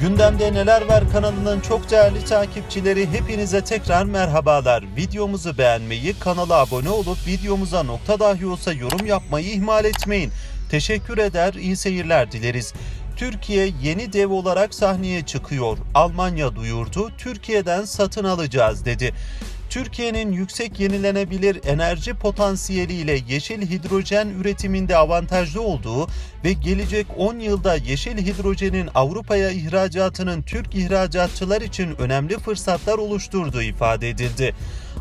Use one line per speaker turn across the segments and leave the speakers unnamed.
Gündemde Neler Var kanalının çok değerli takipçileri hepinize tekrar merhabalar. Videomuzu beğenmeyi, kanala abone olup videomuza nokta dahi olsa yorum yapmayı ihmal etmeyin. Teşekkür eder, iyi seyirler dileriz. Türkiye yeni dev olarak sahneye çıkıyor. Almanya duyurdu, Türkiye'den satın alacağız dedi. Türkiye'nin yüksek yenilenebilir enerji potansiyeliyle yeşil hidrojen üretiminde avantajlı olduğu ve gelecek 10 yılda yeşil hidrojenin Avrupa'ya ihracatının Türk ihracatçılar için önemli fırsatlar oluşturduğu ifade edildi.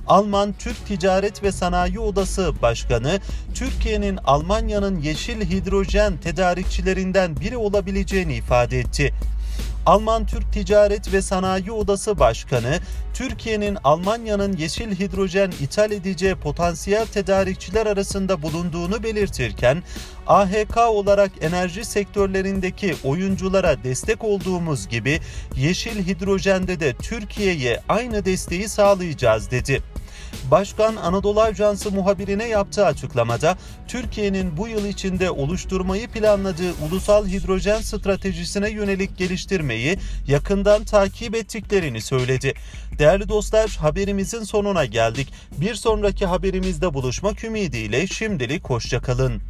Alman Türk Ticaret ve Sanayi Odası Başkanı, Türkiye'nin Almanya'nın yeşil hidrojen tedarikçilerinden biri olabileceğini ifade etti. Alman Türk Ticaret ve Sanayi Odası Başkanı, Türkiye'nin Almanya'nın yeşil hidrojen ithal edeceği potansiyel tedarikçiler arasında bulunduğunu belirtirken, AHK olarak enerji sektörlerindeki oyunculara destek olduğumuz gibi yeşil hidrojende de Türkiye'ye aynı desteği sağlayacağız dedi. Başkan Anadolu Ajansı muhabirine yaptığı açıklamada Türkiye'nin bu yıl içinde oluşturmayı planladığı ulusal hidrojen stratejisine yönelik geliştirmeyi yakından takip ettiklerini söyledi. Değerli dostlar haberimizin sonuna geldik. Bir sonraki haberimizde buluşmak ümidiyle şimdilik hoşçakalın.